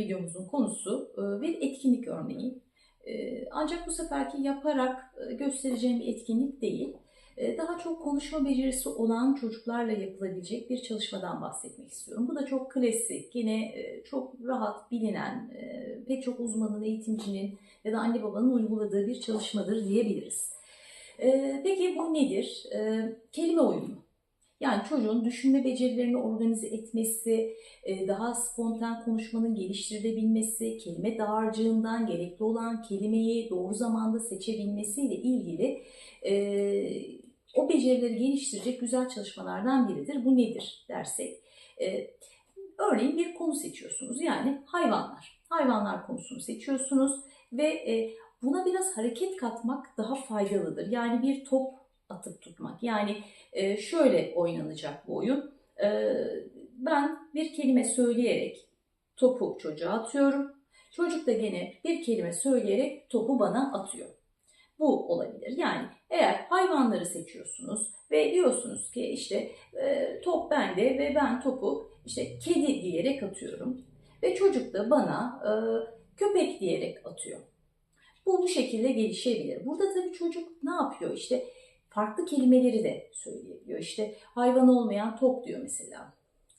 Videomuzun konusu e, bir etkinlik örneği. E, Ancak bu seferki yaparak e, göstereceğim bir etkinlik değil. Daha çok konuşma becerisi olan çocuklarla yapılabilecek bir çalışmadan bahsetmek istiyorum. Bu da çok klasik, yine çok rahat bilinen, pek çok uzmanın, eğitimcinin ya da anne babanın uyguladığı bir çalışmadır diyebiliriz. Peki bu nedir? Kelime oyunu. Yani çocuğun düşünme becerilerini organize etmesi, e, daha spontan konuşmanın geliştirilebilmesi, kelime dağarcığından gerekli olan kelimeyi doğru zamanda seçebilmesiyle ilgili e, o becerileri geliştirecek güzel çalışmalardan biridir. Bu nedir dersek? E, Örneğin bir konu seçiyorsunuz. Yani hayvanlar. Hayvanlar konusunu seçiyorsunuz ve buna biraz hareket katmak daha faydalıdır. Yani bir top atıp tutmak. Yani e, şöyle oynanacak bu oyun. E, ben bir kelime söyleyerek topu çocuğa atıyorum. Çocuk da gene bir kelime söyleyerek topu bana atıyor. Bu olabilir. Yani eğer hayvanları seçiyorsunuz ve diyorsunuz ki işte e, top bende ve ben topu işte kedi diyerek atıyorum. Ve çocuk da bana e, köpek diyerek atıyor. Bu bu şekilde gelişebilir. Burada tabii çocuk ne yapıyor? İşte farklı kelimeleri de söyleyebiliyor. İşte hayvan olmayan top diyor mesela.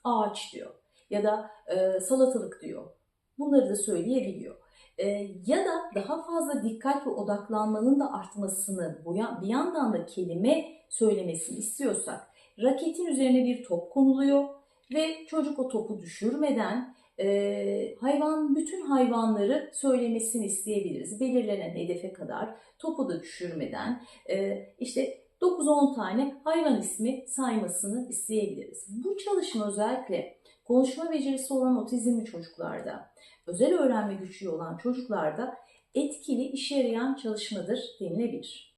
Ağaç diyor. Ya da e, salatalık diyor. Bunları da söyleyebiliyor. E, ya da daha fazla dikkat ve odaklanmanın da artmasını, bir yandan da kelime söylemesini istiyorsak, raketin üzerine bir top konuluyor ve çocuk o topu düşürmeden e, hayvan bütün hayvanları söylemesini isteyebiliriz. Belirlenen hedefe kadar topu da düşürmeden e, işte 9-10 tane hayvan ismi saymasını isteyebiliriz. Bu çalışma özellikle konuşma becerisi olan otizmli çocuklarda, özel öğrenme güçlüğü olan çocuklarda etkili işe yarayan çalışmadır denilebilir.